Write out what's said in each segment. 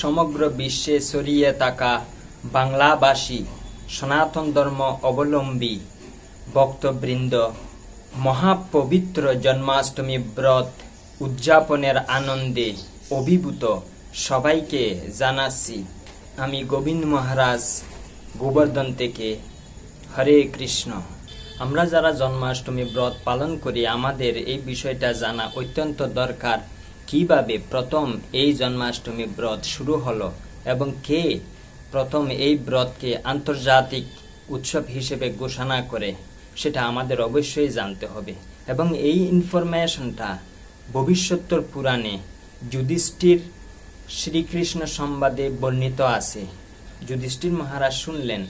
সমগ্র বিশ্বে ছড়িয়ে থাকা বাংলাভাষী সনাতন ধর্ম অবলম্বী ভক্তবৃন্দ মহাপবিত্র জন্মাষ্টমী ব্রত উদযাপনের আনন্দে অভিভূত সবাইকে জানাচ্ছি, আমি গোবিন্দ মহারাজ, গোবর্ধন থেকে হরে কৃষ্ণ। আমরা যারা জন্মাষ্টমী ব্রত পালন করি, আমাদের এই বিষয়টা জানা অত্যন্ত দরকার। কীভাবে প্রথম এই জন্মাষ্টমী ব্রত শুরু হলো এবং কে প্রথম এই ব্রতকে আন্তর্জাতিক উৎসব হিসেবে ঘোষণা করে, সেটা আমাদের অবশ্যই জানতে হবে। এবং এই ইনফরমেশনটা ভবিষ্যত্তর পুরাণে যুধিষ্ঠির শ্রীকৃষ্ণ সংবাদে বর্ণিত আছে। যুধিষ্ঠির মহারাজ শুনলেন,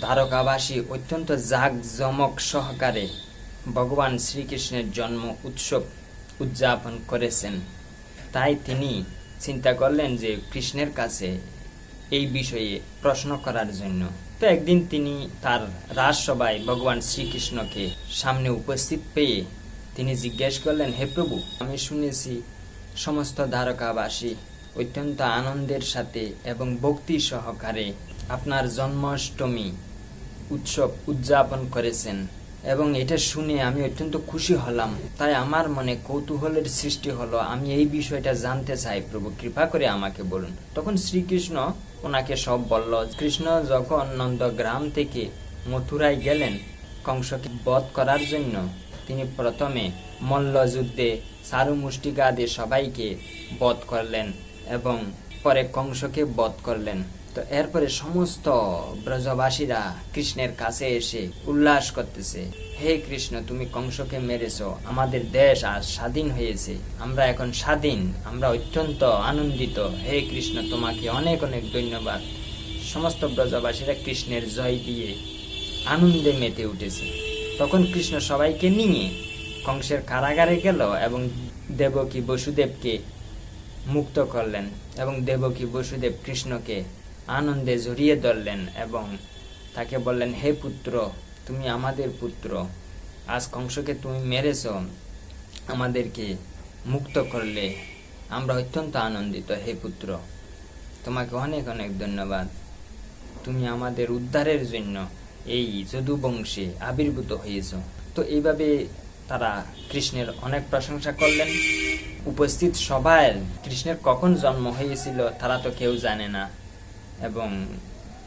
দ্বারকাবাসী অত্যন্ত জাঁকজমক সহকারে ভগবান শ্রীকৃষ্ণের জন্ম উৎসব উদযাপন করেছেন। তাই তিনি চিন্তা করলেন যে কৃষ্ণের কাছে এই বিষয়ে প্রশ্ন করার জন্য। তো একদিন তিনি তার রাজসভায় ভগবান শ্রীকৃষ্ণকে সামনে উপস্থিত পেয়ে তিনি জিজ্ঞেস করলেন, হে প্রভু, আমি শুনেছি সমস্ত দ্বারকাবাসী অত্যন্ত আনন্দের সাথে এবং ভক্তি সহকারে আপনার জন্মাষ্টমী উৎসব উদযাপন করেছেন। এবং এটা শুনে আমি অত্যন্ত খুশি হলাম। তাই আমার মনে কৌতূহলের সৃষ্টি হলো, আমি এই বিষয়টা জানতে চাই। প্রভু, কৃপা করে আমাকে বলুন। তখন শ্রীকৃষ্ণ ওনাকে সব বলল, কৃষ্ণ, যখন নন্দগ্রাম থেকে মথুরায় গেলেন কংসকে বধ করার জন্য, তিনি প্রথমে মল্লযুদ্ধে সারু মুষ্টিকা আদি সবাইকে বধ করলেন এবং পরে কংসকে বধ করলেন। তো এরপরে সমস্ত ব্রজবাসীরা কৃষ্ণের কাছে এসে উল্লাস করতেছে, হে কৃষ্ণ, তুমি কংসকে মেরেছ, আমাদের দেশ আজ স্বাধীন হয়েছে, আমরা এখন স্বাধীন, আমরা অত্যন্ত আনন্দিত, হে কৃষ্ণ, তোমাকে অনেক অনেক ধন্যবাদ। সমস্ত ব্রজবাসীরা কৃষ্ণের জয় দিয়ে আনন্দে মেতে উঠেছে। তখন কৃষ্ণ সবাইকে নিয়ে কংসের কারাগারে গেল এবং দেবকী বসুদেবকে মুক্ত করলেন এবং দেবকী বসুদেব কৃষ্ণকে আনন্দে জড়িয়ে ধরলেন এবং তাকে বললেন, হে পুত্র, তুমি আমাদের পুত্র। আজ কংসকে তুমি মেরেছ, আমাদেরকে মুক্ত করলে। আমরা অত্যন্ত আনন্দিত, হে পুত্র। তোমাকে অনেক অনেক ধন্যবাদ। তুমি আমাদের উদ্ধারের জন্য এই যদুবংশে আবির্ভূত হয়েছ। তো এইভাবে তারা কৃষ্ণের অনেক প্রশংসা করলেন। উপস্থিত সবাই, কৃষ্ণের কখন জন্ম হয়েছিল তারা তো কেউ জানে না। এবং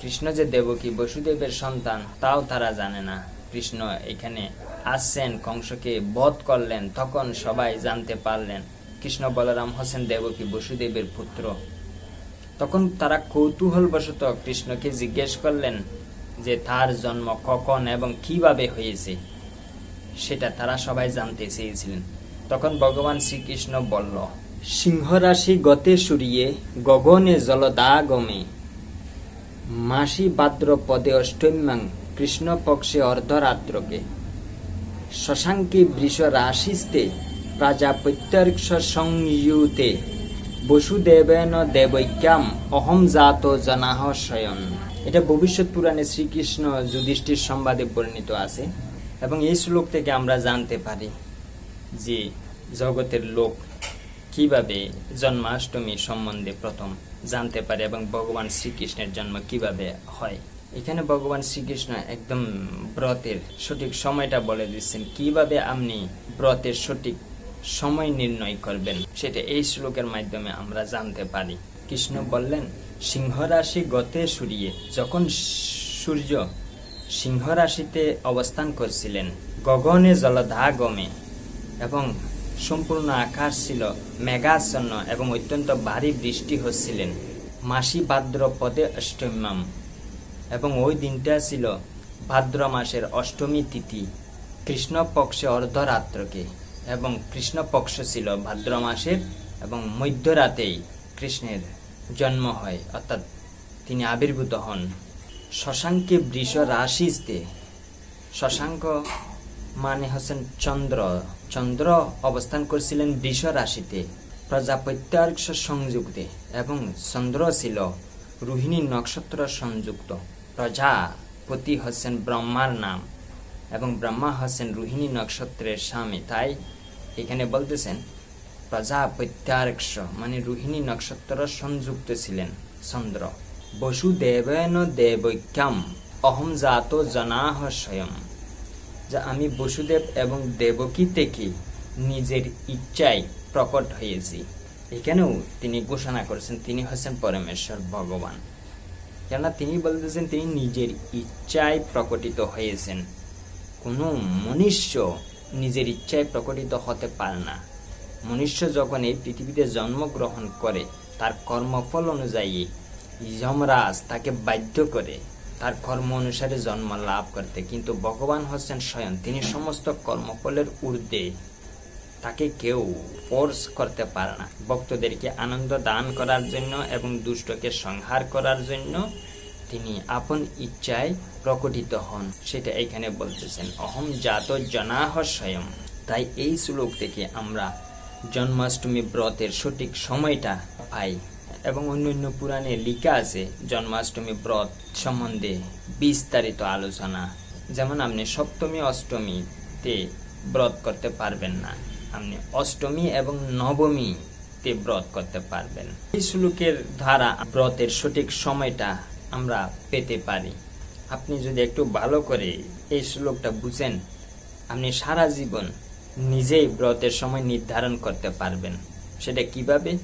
কৃষ্ণ যে দেবকী বসুদেবের সন্তান, তাও তারা জানে না। কৃষ্ণ এখানে আসছেন, কংসকে বধ করলেন, তখন সবাই জানতে পারলেন, কৃষ্ণ বলরাম হোসেন দেবকী বসুদেবের পুত্র। তখন তারা কৌতূহলবশত কৃষ্ণকে জিজ্ঞেস করলেন যে, তার জন্ম কখন এবং কীভাবে হয়েছে? সেটা তারা সবাই জানতে চেয়েছিলেন। তখন ভগবান শ্রীকৃষ্ণ বলল, সিংহরাশি গতে সুরিয়ে গগনে জলদাগমে মাসি ভাদ্র পদে অষ্টম্যাং কৃষ্ণপক্ষে অর্ধরাত্রকে। শশাঙ্কি বৃষ রাশিস্তে প্রাজাপত্যর্ক্ষ সংযুতে। বসুদেবেন দেবৈক্যাম অহম জাত জনাহ শয়ন। এটা ভবিষ্যৎ পুরাণে শ্রীকৃষ্ণ যুধিষ্ঠির সংবাদে বর্ণিত আছে এবং এই শ্লোক থেকে আমরা জানতে পারি যে জগতের লোক কীভাবে জন্মাষ্টমী সম্বন্ধে প্রথম জানতে পারে এবং ভগবান শ্রীকৃষ্ণের জন্ম কীভাবে হয়। এখানে ভগবান শ্রীকৃষ্ণ একদম ব্রতের সঠিক সময়টা বলে দিচ্ছেন, কীভাবে আপনি ব্রতের সঠিক সময় নির্ণয় করবেন সেটা এই শ্লোকের মাধ্যমে আমরা জানতে পারি। কৃষ্ণ বললেন সিংহ রাশি গতে সূর্যে যখন সূর্য সিংহ রাশিতে অবস্থান করছিলেন, গগনে জলধাগমে এবং সম্পূর্ণ আকাশ ছিল মেঘাচ্ছন্ন এবং অত্যন্ত ভারী বৃষ্টি হচ্ছিলেন। মাসি ভাদ্র পদে অষ্টম্যাম এবং ওই দিনটা ছিল ভাদ্র মাসের অষ্টমী তিথি। কৃষ্ণ পক্ষে অর্ধরাত্রকে এবং কৃষ্ণপক্ষ ছিল ভাদ্র মাসের এবং মধ্যরাতেই কৃষ্ণের জন্ম হয়, অর্থাৎ তিনি আবির্ভূত হন। শশাঙ্কে বৃষ রাশিস্তে শশাঙ্ক মানে হচ্ছেন চন্দ্র। চন্দ্র অবস্থান করছিলেন বৃষ রাশিতে প্রজাপত্যার্ক্ষ সংযুক্তে এবং চন্দ্র ছিল রোহিণী নক্ষত্র সংযুক্ত। প্রজাপতি হচ্ছেন ব্রহ্মার নাম এবং ব্রহ্মা হচ্ছেন রোহিণী নক্ষত্রের স্বামী। তাই এখানে বলতেছেন প্রজাপত্যার্ক্ষ মানে রোহিণী নক্ষত্র সংযুক্ত ছিলেন চন্দ্র। বসুদেবেন দেবৈক্যাম, অহম জাত জনাহ স্বয়ং। যা আমি বসুদেব এবং দেবকী থেকে নিজের ইচ্ছায় প্রকট হয়েছি। এখানেও তিনি ঘোষণা করেছেন, তিনি হচ্ছেন পরমেশ্বর ভগবান। কেননা তিনি বলতেছেন, তিনি নিজের ইচ্ছায় প্রকটিত হয়েছেন। কোনো মনুষ্য নিজের ইচ্ছায় প্রকটিত হতে পারে না। মনুষ্য যখন এই পৃথিবীতে জন্মগ্রহণ করে, তার কর্মফল অনুযায়ী যমরাজ তাকে বাধ্য করে তার কর্ম অনুসারে জন্ম লাভ করতে। কিন্তু ভগবান হচ্ছেন স্বয়ং। তিনি সমস্ত কর্মফলের ঊর্ধ্বে। তাকে কেউ ফোর্স করতে পারে না। ভক্তদেরকে আনন্দ দান করার জন্য এবং দুষ্টকে সংহার করার জন্য তিনি আপন ইচ্ছায় প্রকটিত হন। সেটা এখানে বলতেছেন, অহম জাত জনাহ স্বয়ং। তাই এই শ্লোক থেকে আমরা জন্মাষ্টমী ব্রতের সঠিক সময়টা পাই। এবং অন্য অন্য পুরাণে লিখা আছে, জন্মাষ্টমী ব্রত সম্বন্ধে বিস্তারিত আলোচনা। যেমন আপনি সপ্তমী, অষ্টমীতে ব্রত করতে পারবেন না। আপনি অষ্টমী এবং নবমীতে ব্রত করতে পারবেন। এই শ্লোকের দ্বারা ব্রতের সঠিক সময়টা আমরা পেতে পারি। আপনি যদি একটু ভালো করে এই শ্লোকটা বুঝেন, আপনি সারা জীবন নিজেই ব্রতের সময় নির্ধারণ করতে পারবেন। সেটা কীভাবে?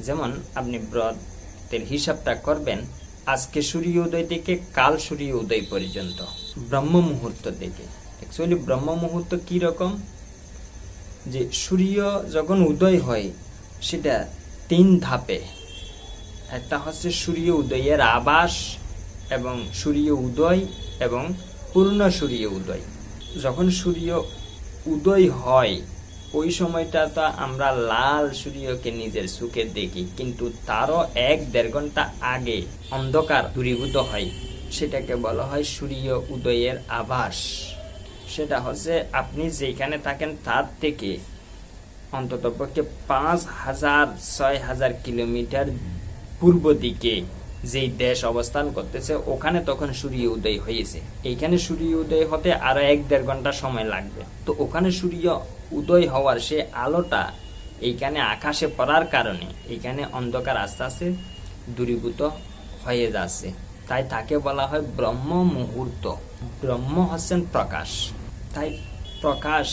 যেমন আপনি ব্রতের হিসাবটা করবেন, আজকে সূর্য উদয় থেকে কাল সূর্য উদয় পর্যন্ত, ব্রহ্ম মুহূর্ত থেকে। অ্যাকচুয়ালি ব্রহ্ম মুহূর্ত কি রকম? যে সূর্য যখন উদয় হয়, সেটা তিন ধাপে। একটা হচ্ছে সূর্য উদয়ের আবাস এবং সূর্য উদয় এবং পূর্ণ সূর্য উদয়। যখন সূর্য উদয় হয় ওই সময়টা তো আমরা লাল সূর্যকে নিজের সুখে দেখি, কিন্তু তারও এক দেড় ঘণ্টা আগে অন্ধকার দূরীভূত হয়। সেটাকে বলা হয় সূর্য উদয়ের আভাস। সেটা হচ্ছে আপনি যেখানে থাকেন তার থেকে অন্তত পক্ষে পাঁচ হাজার, ছয় হাজার কিলোমিটার পূর্ব দিকে যেই দেশ অবস্থান করতেছে, ওখানে তখন সূর্য উদয় হয়েছে। এইখানে সূর্য উদয় হতে আরও এক দেড় ঘণ্টা সময় লাগবে। তো ওখানে সূর্য উদয় হওয়ার সে আলোটা এইখানে আকাশে পড়ার কারণে এইখানে অন্ধকার আস্তে আস্তে দূরীভূত হয়ে যাচ্ছে। তাই তাকে বলা হয় ব্রহ্ম মুহূর্ত। ব্রহ্ম হচ্ছেন প্রকাশ। তাই প্রকাশ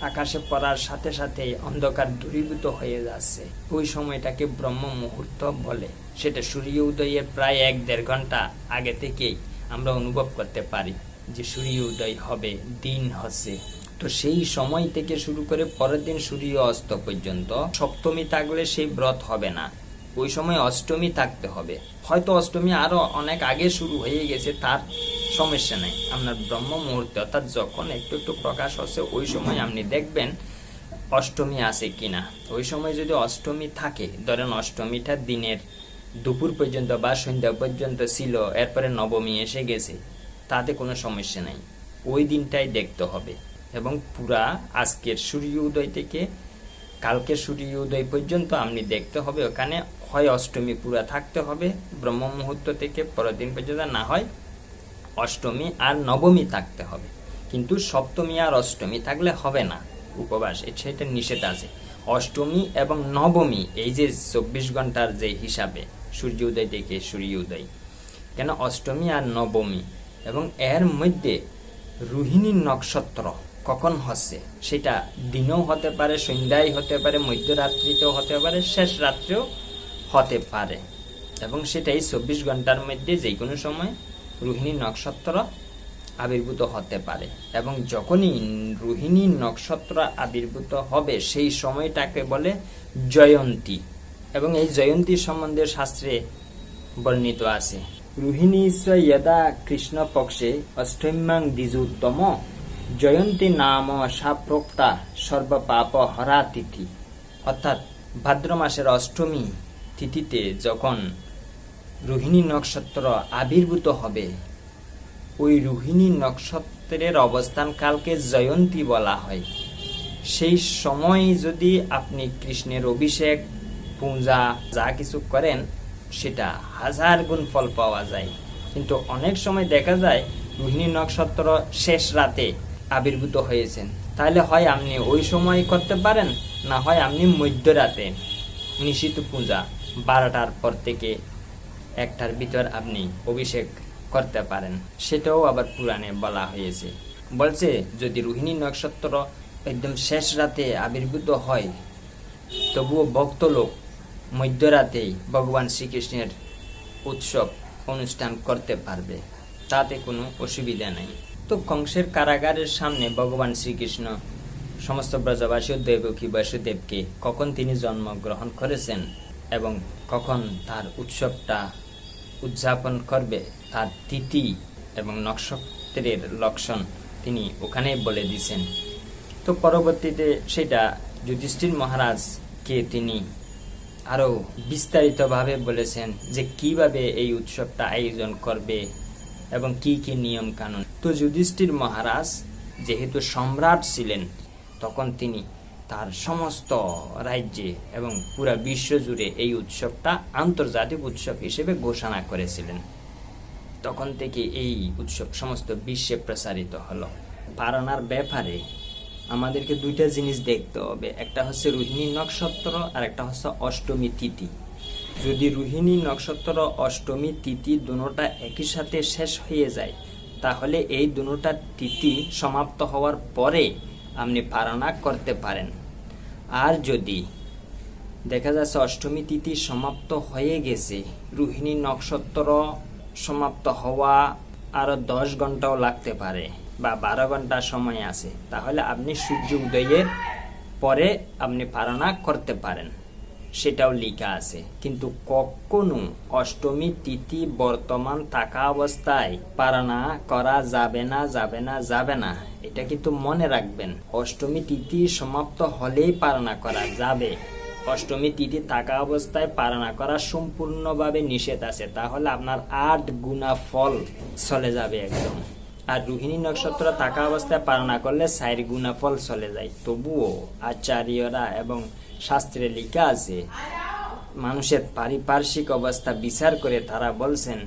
আকাশে পড়ার সাথে সাথে অন্ধকার দূরীভূত হয়ে যাচ্ছে। ওই সময়টাকে ব্রহ্ম মুহূর্ত বলে। সেটা সূর্য উদয়ের প্রায় এক দেড় ঘণ্টা আগে থেকেই আমরা অনুভব করতে পারি যে সূর্য উদয় হবে, দিন হচ্ছে। তো সেই সময় থেকে শুরু করে পরের দিন সূর্য অস্ত পর্যন্ত সপ্তমী থাকলে সেই ব্রত হবে না। ওই সময় অষ্টমী থাকতে হবে। হয়তো অষ্টমী আরও অনেক আগে শুরু হয়ে গেছে, তার সমস্যা নেই। আপনার ব্রহ্ম মুহূর্তে, অর্থাৎ যখন একটু একটু প্রকাশ হচ্ছে, ওই সময় আপনি দেখবেন অষ্টমী আছে কিনা। ওই সময় যদি অষ্টমী থাকে, ধরেন অষ্টমীটা দিনের দুপুর পর্যন্ত বা সন্ধ্যা পর্যন্ত ছিল, এরপরে নবমী এসে গেছে, তাতে কোনো সমস্যা নেই। ওই দিনটাই দেখতে হবে। এবং পুরা আজকের সূর্য উদয় থেকে কালকে সূর্য উদয় পর্যন্ত আপনি দেখতে হবে। ওখানে হয় অষ্টমী পুরা থাকতে হবে, ব্রহ্ম মুহূর্ত থেকে পরের দিন পর্যন্ত না হয় অষ্টমী আর নবমী থাকতে হবে। কিন্তু সপ্তমী আর অষ্টমী থাকলে হবে না, উপবাস সেটা নিষেধ আছে। অষ্টমী এবং নবমী, এই যে চব্বিশ ঘণ্টার যে হিসাবে সূর্য উদয় থেকে সূর্য উদয়, কেন অষ্টমী আর নবমী? এবং এর মধ্যে রোহিণী নক্ষত্র কখন হচ্ছে? সেটা দিনেও হতে পারে, সন্ধ্যায় হতে পারে, মধ্যরাত্রিতেও হতে পারে, শেষ রাত্রেও হতে পারে। এবং সেটাই চব্বিশ ঘণ্টার মধ্যে যে কোনো সময় রোহিণী নক্ষত্র আবির্ভূত হতে পারে। এবং যখনই রোহিণী নক্ষত্র আবির্ভূত হবে, সেই সময়টাকে বলে জয়ন্তী। এবং এই জয়ন্তী সম্বন্ধে শাস্ত্রে বর্ণিত আছে, রোহিণী যদা কৃষ্ণ পক্ষে অষ্টম্যাং দ্বিজোত্তম জয়ন্তী নাম সাপ্রোক্তা সর্বপাপ হরা তিথি অর্থাৎ ভাদ্র মাসের অষ্টমী তিথিতে যখন রোহিণী নক্ষত্র আবির্ভূত হবে, ওই রোহিণী নক্ষত্রের অবস্থান কালকে জয়ন্তী বলা হয়। সেই সময় যদি আপনি কৃষ্ণের অভিষেক, পূজা, যা কিছু করেন, সেটা হাজার গুণ ফল পাওয়া যায়। কিন্তু অনেক সময় দেখা যায় রোহিণী নক্ষত্র শেষ রাতে আবির্ভূত হয়েছেন। তাহলে হয় আপনি ওই সময় করতে পারেন, না হয় আপনি মধ্যরাতে। নিশিত পূজা, বারোটার পর থেকে একটার ভিতর আপনি অভিষেক করতে পারেন। সেটাও আবার পুরাণে বলা হয়েছে। বলছে, যদি রোহিণী নক্ষত্র একদম শেষ রাতে আবির্ভূত হয়, তবুও ভক্ত লোক মধ্যরাতেই ভগবান শ্রীকৃষ্ণের উৎসব অনুষ্ঠান করতে পারবে। তাতে কোনো অসুবিধা নেই। তো কংসের কারাগারের সামনে ভগবান শ্রীকৃষ্ণ। সমস্ত ব্রজবাসী দেবকী বাসুদেবকে কখন তিনি জন্মগ্রহণ করেছেন এবং কখন তার উৎসবটা উদযাপন করবে, তার তিথি এবং নক্ষত্রের লক্ষণ তিনি ওখানে বলে দিয়েছেন। তো পরবর্তীতে সেটা যুধিষ্ঠির মহারাজকে তিনি আরও বিস্তারিতভাবে বলেছেন যে কীভাবে এই উৎসবটা আয়োজন করবে এবং কি কি নিয়ম কানুন। তো যুধিষ্ঠির মহারাজ যেহেতু সম্রাট ছিলেন, তখন তিনি তার সমস্ত রাজ্যে এবং পুরা বিশ্ব জুড়ে এই উৎসবটা আন্তর্জাতিক উৎসব হিসেবে ঘোষণা করেছিলেন। তখন থেকে এই উৎসব সমস্ত বিশ্বে প্রসারিত হলো। পারানার ব্যাপারে আমাদেরকে দুইটা জিনিস দেখতে হবে, একটা হচ্ছে রোহিণী নক্ষত্র আর একটা হচ্ছে অষ্টমী তিথি। যদি রোহিণী নক্ষত্র অষ্টমী, তিথি দুটোটা একই সাথে শেষ হয়ে যায়, তাহলে এই দুটোটা তিথি সমাপ্ত হওয়ার পরে আপনি পারানা করতে পারেন। আর যদি দেখা যাচ্ছে অষ্টমী তিথি সমাপ্ত হয়ে গেছে, রোহিণী নক্ষত্র সমাপ্ত হওয়া আরও দশ ঘন্টাও লাগতে পারে বা বারো ঘণ্টা সময় আছে, তাহলে আপনি সূর্য উদয়ের পরে আপনি পালনা করতে পারেন। সেটাও লেখা আছে। কিন্তু কখনো অষ্টমী তিথি বর্তমান থাকা অবস্থায় পালনা করা যাবে না যাবে না যাবে না। এটা কিন্তু মনে রাখবেন। অষ্টমী তিথি সমাপ্ত হলেই পালনা করা যাবে। অষ্টমী তিথি থাকা অবস্থায় পালনা করা সম্পূর্ণভাবে নিষেধ আছে। তাহলে আপনার আট গুণা ফল চলে যাবে একদম। আর রোহিণী নক্ষত্র থাকা অবস্থায় পালনা করলে সাইর গুণা ফল চলে যায়। তবুও আচার্যরা এবং শাস্ত্রে লেখা আছে, মানুষের পারিপার্শ্বিক অবস্থা বিচার করে তারা বলছেন,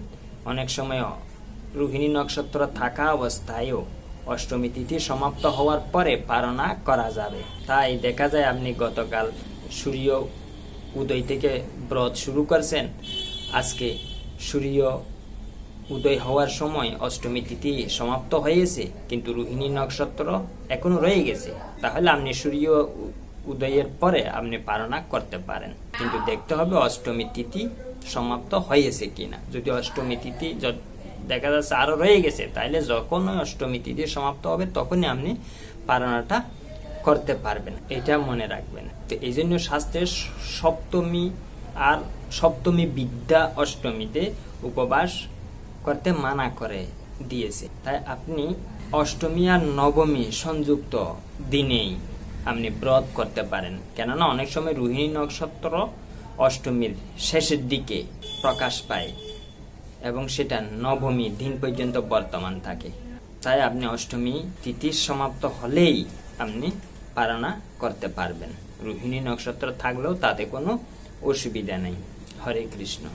অনেক সময় রোহিণী নক্ষত্র থাকা অবস্থায়ও অষ্টমী তিথি সমাপ্ত হওয়ার পরে পারণা করা যাবে। তাই দেখা যায় আপনি গতকাল সূর্য উদয় থেকে ব্রত শুরু করছেন, আজকে সূর্য উদয় হওয়ার সময় অষ্টমী তিথি সমাপ্ত হয়েছে, কিন্তু রোহিণী নক্ষত্র এখনও রয়ে গেছে। তাহলে আপনি সূর্য উদয়ের পরে আপনি পালনা করতে পারেন। কিন্তু দেখতে হবে অষ্টমী তিথি সমাপ্ত হয়েছে কিনা। যদি অষ্টমী তিথি দেখা যাচ্ছে আরও রয়ে গেছে তাহলে যখন ওই অষ্টমী তিথি সমাপ্ত হবে, তখনই আপনি পালনাটা করতে পারবেন। এটা মনে রাখবেন। তো এই জন্য শাস্ত্রের সপ্তমী আর সপ্তমী বিদ্যা অষ্টমীতে উপবাস করতে মানা করে দিয়েছে। তাই আপনি অষ্টমী আর নবমী সংযুক্ত দিনেই আপনি ব্রত করতে পারেন। কেননা অনেক সময় রোহিণী নক্ষত্র অষ্টমীর শেষের দিকে প্রকাশ পায় এবং সেটা নবমী দিন পর্যন্ত বর্তমান থাকে। তাই আপনি অষ্টমী তিথি সমাপ্ত হলেই আপনি পারণা করতে পারবেন। রোহিণী নক্ষত্র থাকলেও তাতে কোনো অসুবিধা নেই। হরে কৃষ্ণ।